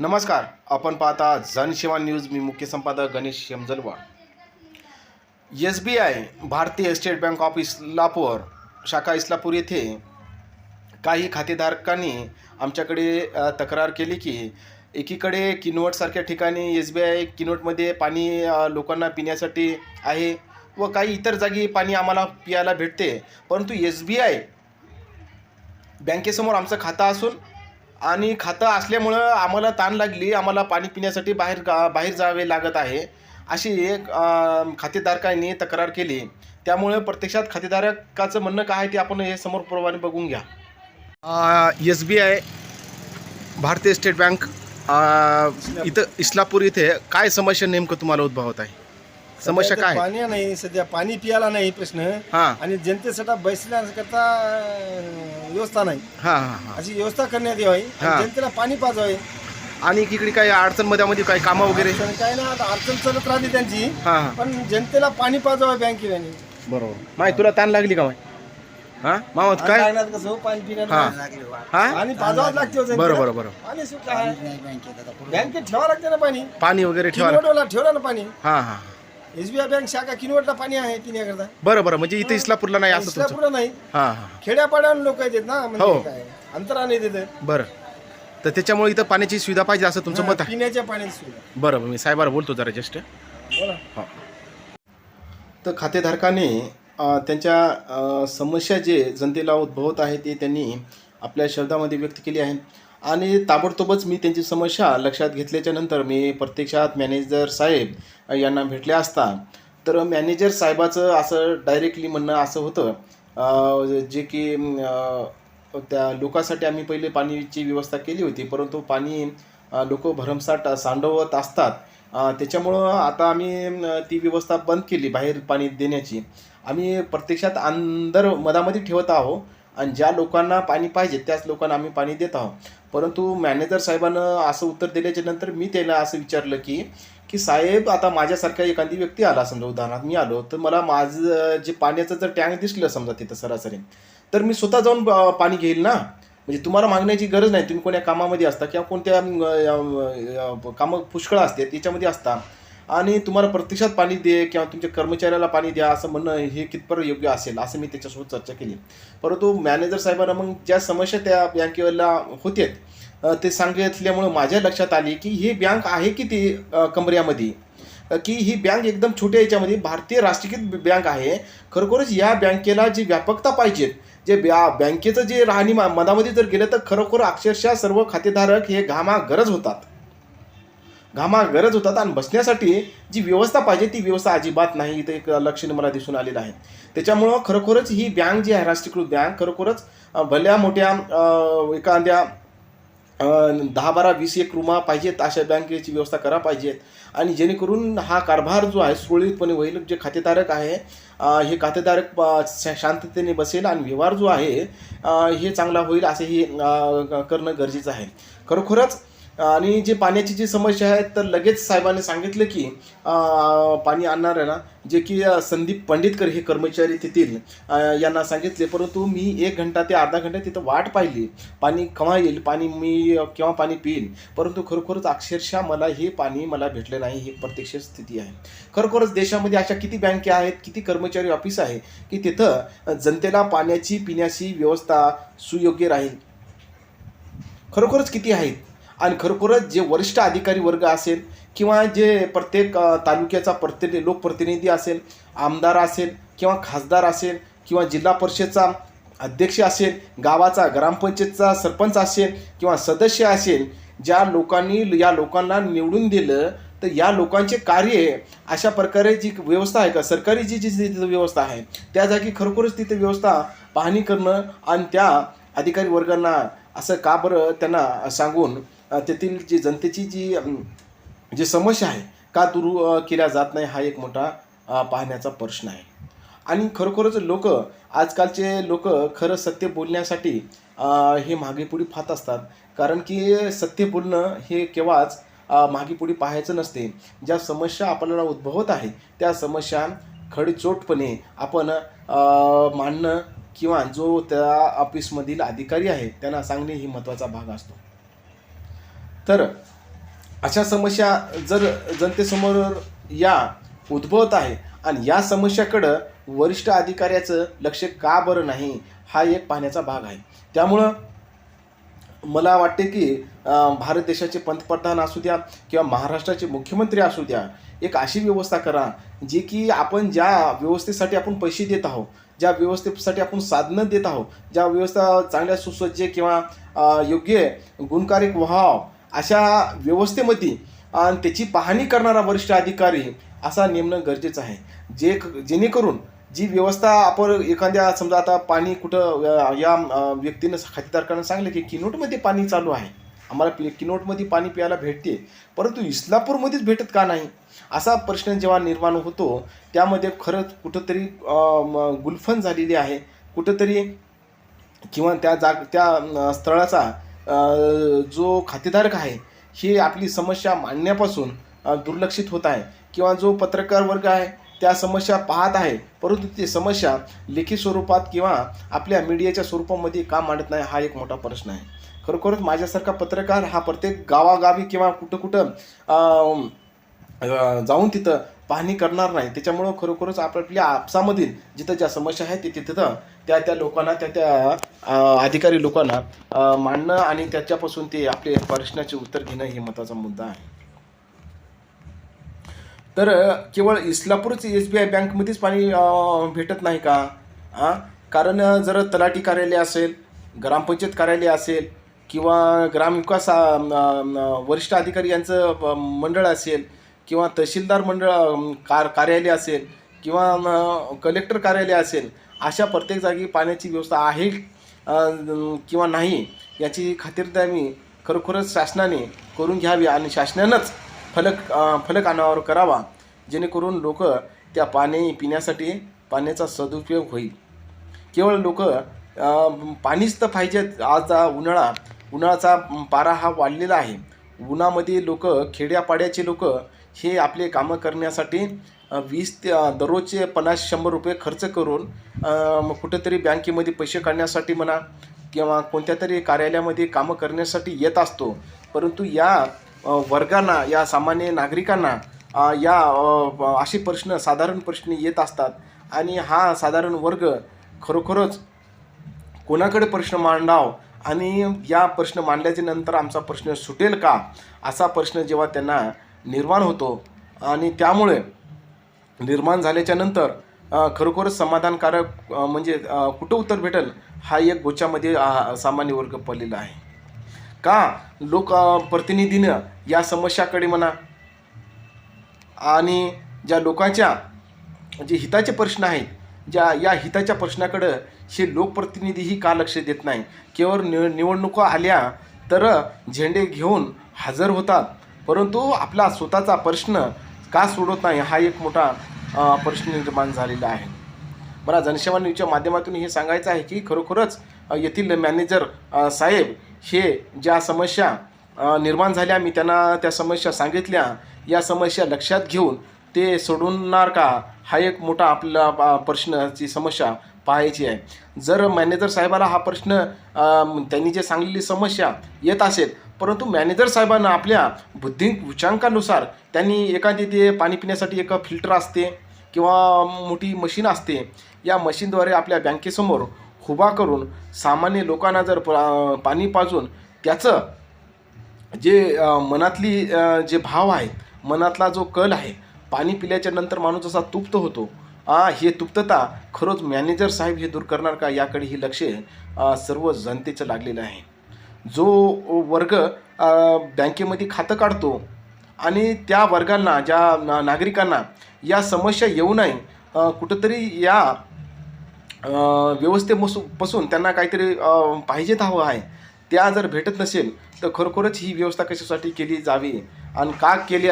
नमस्कार आपण पाहता जनशिवा न्यूज. मी मुख्य संपादक Ganesh Yamajalwad S B I भारतीय स्टेट बँक ऑफ इस्लापूर शाखा इस्लापूर येथे काही खातेधारकांनी आमच्याकडे तक्रार केली की एकीकडे किनवटसारख्या ठिकाणी एस बी आय किनवटमध्ये पाणी लोकांना पिण्यासाठी आहे व काही इतर जागी पाणी आम्हाला पियाला भेटते. परंतु एस बी आय बँकेसमोर आमचं खातं असून आणि खातं असल्यामुळं आम्हाला ताण लागली. आम्हाला पाणी पिण्यासाठी बाहेर गा बाहेर जावे लागत आहे. अशी एक खातेदारकांनी खातेधारकांनी तक्रार केली. त्यामुळे प्रत्यक्षात खातेधारकाचं म्हणणं काय आहे ते आपण हे समोर प्रमाणे बघून घ्या. एस बी आय भारतीय स्टेट बँक इथं इस्लापूर इथे काय समस्या नेमकं तुम्हाला उद्भवत आहे? समस्या काय? पाणी नाही सध्या पाणी पियाला नाही प्रश्न. हां. आणि जनतेसाठी बसण्याकरता अं, व्यवस्था नाही. हां हां हां. अशी व्यवस्था करण्यात यावी आणि हा. जनतेला पाणी पाजावे आणि इकडे काही अडचणमध्ये काही कामं वगैरे? काय ना आता अडचण चालत राहते त्यांची. हां हां. पण जनतेला पाणी पाजावे बँकेने बरोबर. माय तुला ताण लागली का माय? हां? मामा काय? हो, पाणी पिण्याला हां. पाणी पाजावंच लागते हो जनतेला. बरं बरं बरं पाणी सुद्धा आहे. बँकेत ठेवा लागते ना पाणी. पाणी वगैरे ठेवायला किनवटला ठेवला ना पाणी. हां हां. एसबीआय बँक शाखा किनवटला पाणी आहे पिण्याकरता. बरं बरं. म्हणजे इथे इस्लापूरला नाही असं तुमचं. इस्लापूरला नाही. हां हां. खेड्यापाड्यावर लोक येतात ना हो. म्हणजे काय अंतराने येतात. बरं. तर त्याच्यामुळे इथं पाण्याची सुविधा पाहिजे असं तुमचं मत आहे? पिण्याच्या पाण्याची सुविधा. बरं बरं. मी साहेबाला बोलतो जरा जस्ट. बोला. तर खातेधारकाने अ, त्यांच्या अ, समस्या जे जनतेला उद्भवत आहे ते त्यांनी आपल्या शब्दामध्ये व्यक्त केली आहे. आणि ताबडतोबच मी त्यांची समस्या लक्षात घेतल्याच्या नंतर मी प्रत्यक्षात मॅनेजर साहेब यांना भेटले असता. तर मॅनेजर साहेबाचं असं डायरेक्टली म्हणणं असं होतं जे की त्या लोकांसाठी आम्ही पहिले पाणीची व्यवस्था केली होती परंतु पाणी लोक भरमसाठ सांडवत असतात. त्याच्यामुळं आता आम्ही ती व्यवस्था बंद केली बाहेर पाणी देण्याची. आम्ही प्रत्यक्षात अंदर मधामध्ये ठेवत आहो आणि ज्या लोकांना पाणी पाहिजे त्याच लोकांना आम्ही पाणी देत आहोत. परंतु मॅनेजर साहेबानं असं उत्तर दिल्याच्या नंतर मी त्याला असं विचारलं की की साहेब आता माझ्यासारखा एखादी व्यक्ती आला समजा उदाहरणार्थ मी आलो तर मला माझं जे पाण्याचं जर टँक दिसलं समजा तिथं सरासरी तर मी स्वतः जाऊन पाणी घेईल ना? म्हणजे तुम्हाला मागण्याची गरज नाही तुम्ही कोण्या कामामध्ये असता किंवा कोणत्या कामं पुष्कळ असते त्याच्यामध्ये असता. आणि तुम्हाला प्रत्यक्षात पाणी दे किंवा तुमच्या कर्मचाऱ्याला पाणी द्या असं म्हणणं हे कितपर योग्य असेल असं मी त्याच्यासोबत चर्चा केली. परंतु मॅनेजर साहेबांना मग ज्या समस्या त्या बँकेला होते ते सांगितल्यामुळं माझ्या लक्षात आली की ही बँक आहे की ती अ, कमऱ्यामध्ये की ही बँक एकदम छोट्या याच्यामध्ये भारतीय राष्ट्रीयकृत बँक आहे. खरोखरच या बँकेला जी व्यापकता पाहिजे जे ब्या बँकेचं जे राहणीमा मनामध्ये जर गेलं तर खरोखर अक्षरशः सर्व खातेधारक हे घामा गरज होतात. घामा गरज होतात आणि बसण्यासाठी जी व्यवस्था पाहिजे ती व्यवस्था अजिबात नाही. इथं एक लक्षणे मला दिसून आलेलं आहे. त्याच्यामुळं खरोखरच ही बँक जी आहे राष्ट्रीयकृत बँक खरोखरच भल्या मोठ्या एखाद्या दहा बारा वीस एक रुमा पाहिजेत अशा बँकेची व्यवस्था करा पाहिजेत. आणि जेणेकरून हा कारभार जो आहे सुरळीतपणे होईल. जे खातेधारक आहे हे खातेधारक शांततेने बसेल आणि व्यवहार जो आहे हे चांगला होईल असे हे करणं गरजेचं आहे. खरोखरच आणि जे पाण्याची जी समस्या आहे तर लगेच साहेबांनी सांगितलं की पाणी आणणार आहे ना जे की संदीप पंडितकर हे कर्मचारी तेथील यांना सांगितले. परंतु मी एक घंटा ते अर्धा घंटा तिथं वाट पाहिली. पाणी केव्हा येईल? पाणी मी केव्हा पाणी पिईन? परंतु खरोखरच अक्षरशः मला हे पाणी मला भेटलं नाही ही प्रत्यक्ष स्थिती आहे. खरोखरच देशामध्ये अशा किती बँके आहेत किती कर्मचारी ऑफिस आहे की तिथं जनतेला पाण्याची पिण्याची व्यवस्था सुयोग्य राहील? खरोखरच किती आहेत? आणि खरोखरच जे वरिष्ठ अधिकारी वर्ग असेल किंवा जे प्रत्येक तालुक्याचा प्रत्येक लोकप्रतिनिधी असेल आमदार असेल किंवा खासदार असेल किंवा जिल्हा परिषदचा अध्यक्ष असेल गावाचा ग्रामपंचायतचा सरपंच असेल किंवा सदस्य असेल ज्या लोकांनी या लोकांना निवडून दिलं तर या लोकांचे कार्य अशा प्रकारे जी व्यवस्था आहे का? सरकारी जी जी जी तिथं व्यवस्था आहे त्या जागी खरोखरच तिथे व्यवस्था पाहणी करणं आणि त्या अधिकारी वर्गांना असं का बरं त्यांना सांगून तेथील जी जनतेची जी जी समस्या आहे का दूर केल्या जात नाही हा एक मोठा पाहण्याचा प्रश्न आहे. आणि खरोखरच लोक आजकालचे लोक खरं सत्य बोलण्यासाठी हे मागेपुढे पाहत असतात. कारण की सत्य बोलणं हे केव्हाच मागेपुढे पाहायचं नसते. ज्या समस्या आपल्याला उद्भवत आहे त्या समस्या खडीचोटपणे आपण मांडणं किंवा जो त्या ऑफिसमधील अधिकारी आहे त्यांना सांगणे ही महत्त्वाचा भाग असतो. तर अशा समस्या जर जनतेसमोर या उद्भवत आहे आणि या समस्याकडं वरिष्ठ अधिकाऱ्याचं लक्ष का बरं नाही हा एक पाहण्याचा भाग आहे. त्यामुळं मला वाटते की भारत देशाचे पंतप्रधान असू द्या किंवा महाराष्ट्राचे मुख्यमंत्री असू द्या एक अशी व्यवस्था करा जी की आपण ज्या व्यवस्थेसाठी आपण पैसे देत आहोत ज्या व्यवस्थेसाठी आपण साधनं देत आहोत ज्या व्यवस्था चांगल्या सुसज्ज किंवा योग्य गुणकारिक व्हाव अशा व्यवस्थेमध्ये आणि त्याची पाहणी करणारा वरिष्ठ अधिकारी असा नेमणं गरजेचं आहे. जे जेणेकरून जी व्यवस्था आपण एखाद्या समजा आता पाणी कुठं या व्यक्तीनं खातेदारकांना सांगलं की किनोटमध्ये पाणी चालू आहे. आम्हाला पि किनोटमध्ये पाणी प्यायला भेटते परंतु इस्लापूरमध्येच भेटत का नाही? असा प्रश्न जेव्हा निर्माण होतो त्यामध्ये खरंच कुठंतरी म, गुलफन झालेली आहे. कुठंतरी किंवा त्या जाग त्या स्थळाचा जो खातेधारक आहे हे आपली समस्या मांडण्यापासून दुर्लक्षित होत आहे. किंवा जो पत्रकार वर्ग आहे त्या समस्या पाहत आहे परंतु ती समस्या लेखी स्वरूपात किंवा आपल्या मीडियाच्या स्वरूपामध्ये का मांडत नाही हा एक मोठा प्रश्न आहे. खरोखरच माझ्यासारखा पत्रकार हा प्रत्येक गावागावी किंवा कुठं कुठं जाऊन तिथं पाहणी करणार नाही. त्याच्यामुळं खरोखरच आपल्या आपसामधील जिथं ज्या समस्या आहेत तिथे तिथं त्या त्या लोकांना त्या त्या अधिकारी लोकांना मांडणं आणि त्याच्यापासून ते आपले प्रश्नाचे उत्तर घेणं हे महत्त्वाचा मुद्दा आहे. तर केवळ इस्लापूरच एस बी आय बँकमध्येच पाणी भेटत नाही का? हां कारण जर तलाठी कार्यालय असेल ग्रामपंचायत कार्यालय असेल किंवा ग्रामविकास वरिष्ठ अधिकारी यांचं मंडळ असेल किंवा तहसीलदार मंडळ कार कार्यालय असेल किंवा कलेक्टर कार्यालय असेल अशा प्रत्येक जागी पाण्याची व्यवस्था आहे किंवा नाही याची खातिरदारी खरोखरच शासनाने करून घ्यावी आणि शासनानंच फलक फलक अनावर करावा जेणेकरून लोक त्या पाणी पिण्यासाठी पाण्याचा सदुपयोग होईल. केवळ लोक पाणीच तर पाहिजेत आज उन्हाळा उन्हाचा पारा हा वाढलेला आहे. उन्हामध्ये लोक खेड्यापाड्याचे लोक हे आपले कामं करण्यासाठी वीस ते दररोजचे पन्नास शंभर रुपये खर्च करून मग कुठेतरी बँकेमध्ये पैसे काढण्यासाठी म्हणा किंवा कोणत्या तरी कार्यालयामध्ये कामं करण्यासाठी येत असतो. परंतु या वर्गांना या सामान्य नागरिकांना या असे प्रश्न साधारण प्रश्न येत असतात. आणि हा साधारण वर्ग खरोखरच कोणाकडे प्रश्न मांडाव आणि या प्रश्न मांडल्याच्या नंतर आमचा प्रश्न सुटेल का? असा प्रश्न जेव्हा त्यांना निर्माण होतो आणि त्यामुळे निर्माण झाल्याच्यानंतर खरोखरच समाधानकारक म्हणजे कुठं उत्तर भेटेल? हा एक गोच्यामध्ये सामान्य वर्ग पडलेला आहे. का? लोक प्रतिनिधीनं या समस्याकडे म्हणा आणि ज्या लोकांच्या जे हिताचे प्रश्न आहेत ज्या या हिताच्या प्रश्नाकडं हे लोकप्रतिनिधीही का लक्ष देत नाही? केवळ निव निवडणुका आल्या तर झेंडे घेऊन हजर होतात. परंतु आपला स्वतःचा प्रश्न का सोडत नाही? हा एक मोठा प्रश्न निर्माण झालेला आहे. मला जनसेवा न्यूजच्या माध्यमातून हे सांगायचं आहे की खरोखरच येथील मॅनेजर साहेब हे ज्या समस्या निर्माण झाल्या मी त्यांना त्या समस्या सांगितल्या. या समस्या लक्षात घेऊन ते सोडवणार का? हा एक मोठा आपला प्रश्नाची समस्या पाहायची आहे. जर मॅनेजर साहेबाला हा प्रश्न त्यांनी जे सांगलेली समस्या येत असेल परंतु मॅनेजर साहेबांना आपल्या बुद्धी उच्चांकानुसार त्यांनी एखादी ते पाणी पिण्यासाठी एक फिल्टर असते किंवा मोठी मशीन असते या मशीनद्वारे आपल्या बँकेसमोर उभा करून सामान्य लोकांना जर प- पाणी पाजून त्याचं जे मनातली जे भाव आहेत मनातला जो कल आहे पाणी पिल्याच्या नंतर माणूस जसा तुप्त होतो आ, हे तुप्तता खरंच मॅनेजर साहेब हे दूर करणार का याकडे ही लक्ष सर्व जनतेचं लागलेलं आहे. जो वर्ग बँकेमध्ये खातं काढतो आणि त्या वर्गांना ज्या ना- नागरिकांना या समस्या येऊ नये कुठंतरी या अ, व्यवस्थेपासून त्यांना काहीतरी पाहिजेत हवं आहे. त्या जर भेटत नसेल तर खरोखरच ही व्यवस्था कशासाठी केली जावी आणि का केली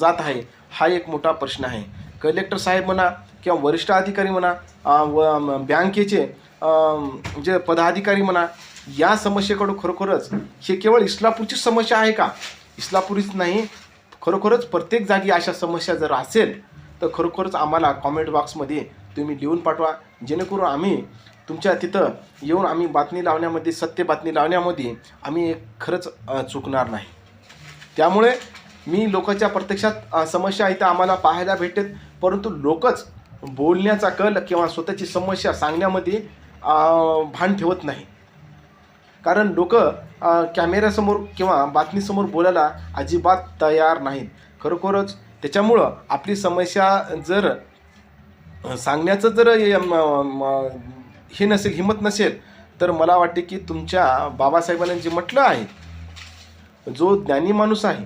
जात आहे? हा एक मोठा प्रश्न आहे. कलेक्टर साहेब म्हणा किंवा वरिष्ठ अधिकारी म्हणा व बँकेचे जे पदाधिकारी म्हणा या समस्येकडं खरोखरच हे केवळ इस्लापूरची समस्या आहे का? इस्लापुरीच नाही खरोखरच प्रत्येक जागी अशा समस्या जर असेल तर खरोखरच आम्हाला कॉमेंट बॉक्समध्ये तुम्ही लिहून पाठवा. जेणेकरून आम्ही तुमच्या तिथं येऊन आम्ही बातमी लावण्यामध्ये सत्य बातमी लावण्यामध्ये आम्ही खरंच चुकणार नाही. त्यामुळे मी लोकांच्या प्रत्यक्षात समस्या इथं आम्हाला पाहायला भेटतात परंतु लोकच बोलण्याचा कल किंवा स्वतःची समस्या सांगण्यामध्ये भान ठेवत नाही. कारण लोक कॅमेऱ्यासमोर किंवा बातमीसमोर बोलायला अजिबात तयार नाहीत. खरोखरच त्याच्यामुळं आपली समस्या जर सांगण्याचं जर हे नसेल हिंमत नसेल तर मला वाटते की तुमच्या बाबासाहेबांनी जे म्हटलं आहे जो ज्ञानी माणूस आहे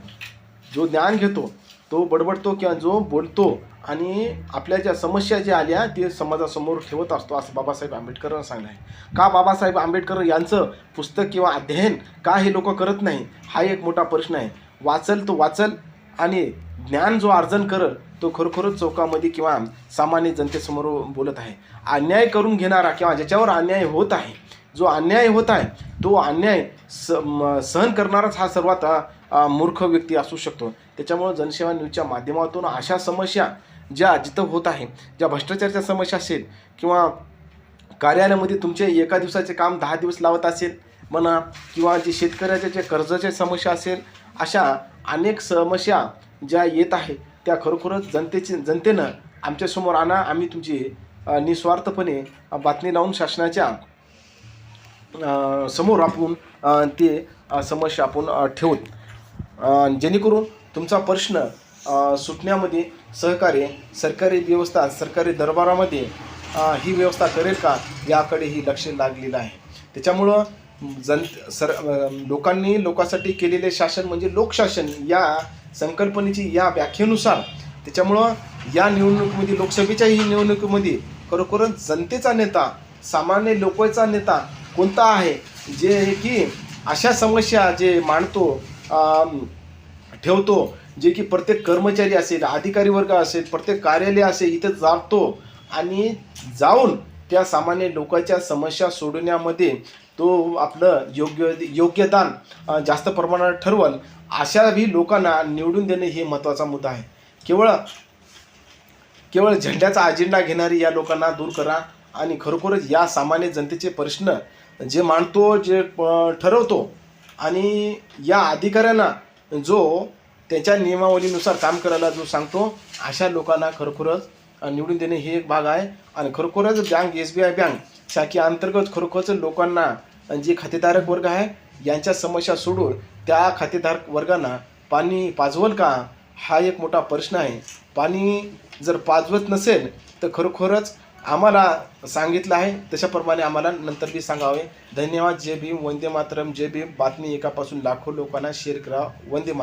जो ज्ञान घेतो तो बडबडतो किंवा जो बोलतो आणि आपल्या ज्या समस्या ज्या आल्या ते समाजासमोर ठेवत असतो असं बाबासाहेब आंबेडकरांना सांगलं आहे. का बाबासाहेब आंबेडकर यांचं पुस्तक किंवा अध्ययन का हे लोक करत नाही? हा एक मोठा प्रश्न आहे. वाचल तो वाचल आणि ज्ञान जो अर्जन करल तो खरोखरच चौकामध्ये किंवा सामान्य जनतेसमोर बोलत आहे. अन्याय करून घेणारा किंवा ज्याच्यावर अन्याय होत आहे जो अन्याय होत आहे तो अन्याय स म- सहन करणाराच हा सर्वात मूर्ख व्यक्ती असू शकतो. त्याच्यामुळं जनसेवा न्यूजच्या माध्यमातून अशा समस्या ज्या जिथं होत आहे ज्या भ्रष्टाचारच्या समस्या असेल किंवा कार्यालयामध्ये तुमचे एका दिवसाचे काम दहा दिवस लावत असेल म्हणा किंवा जे शेतकऱ्याच्या जे कर्जाच्या समस्या असेल अशा अनेक समस्या ज्या येत आहे त्या खरोखरच जनतेची जनतेनं आमच्यासमोर आणा. आम्ही तुमची निस्वार्थपणे बातमी लावून शासनाच्या समोर आपण ते समस्या आपण ठेवून ठेवूत जेणेकरून तुमचा प्रश्न सुटण्यामध्ये सहकार्य सरकारी व्यवस्था सरकारी दरबारामध्ये ही व्यवस्था करेल का याकडे ही लक्ष लागलेलं आहे. त्याच्यामुळं जन सर लोकांनी लोकांसाठी केलेले शासन म्हणजे लोकशासन या संकल्पनेची या व्याख्येनुसार त्याच्यामुळं या निवडणुकीमध्ये लोकसभेच्याही निवडणुकीमध्ये खरोखरच जनतेचा नेता सामान्य लोकांचा नेता कोणता आहे? जे की अशा समस्या जे मांडतो ठेवतो जे की प्रत्येक कर्मचारी असेल अधिकारी वर्ग असेल प्रत्येक कार्यालय असेल इथं जातो आणि जाऊन त्या सामान्य लोकांच्या समस्या सोडवण्यामध्ये तो आपलं योग्य योग्यदान जास्त प्रमाणात ठरवल अशाही लोकांना निवडून देणे हे महत्त्वाचा मुद्दा आहे. केवळ केवळ झेंड्याचा अजेंडा घेणारी या लोकांना दूर करा आणि खरोखरच या सामान्य जनतेचे प्रश्न जे मांडतो जे प- ठरवतो आणि या अधिकाऱ्यांना जो त्याच्या नियमावलीनुसार काम करायला जो सांगतो अशा लोकांना खरोखरच निवडून देणे हे एक भाग आहे. आणि खरोखरच bank S B I bank शाखेअंतर्गत खरोखरच लोकांना जे खातेधारक वर्ग आहे यांच्या समस्या सोडून त्या खातेधारक वर्गांना पाणी पाजवल का? हा एक मोठा प्रश्न आहे. पाणी जर पाजवत नसेल तर खरोखरच आम्हाला सांगितलं आहे तशाप्रमाणे आम्हाला नंतर बी सांगावे. धन्यवाद जय भीम वंदे मातरम जय भीम. बातमी एकापासून लाखो लोकांना शेअर करा. वंदे मातरम.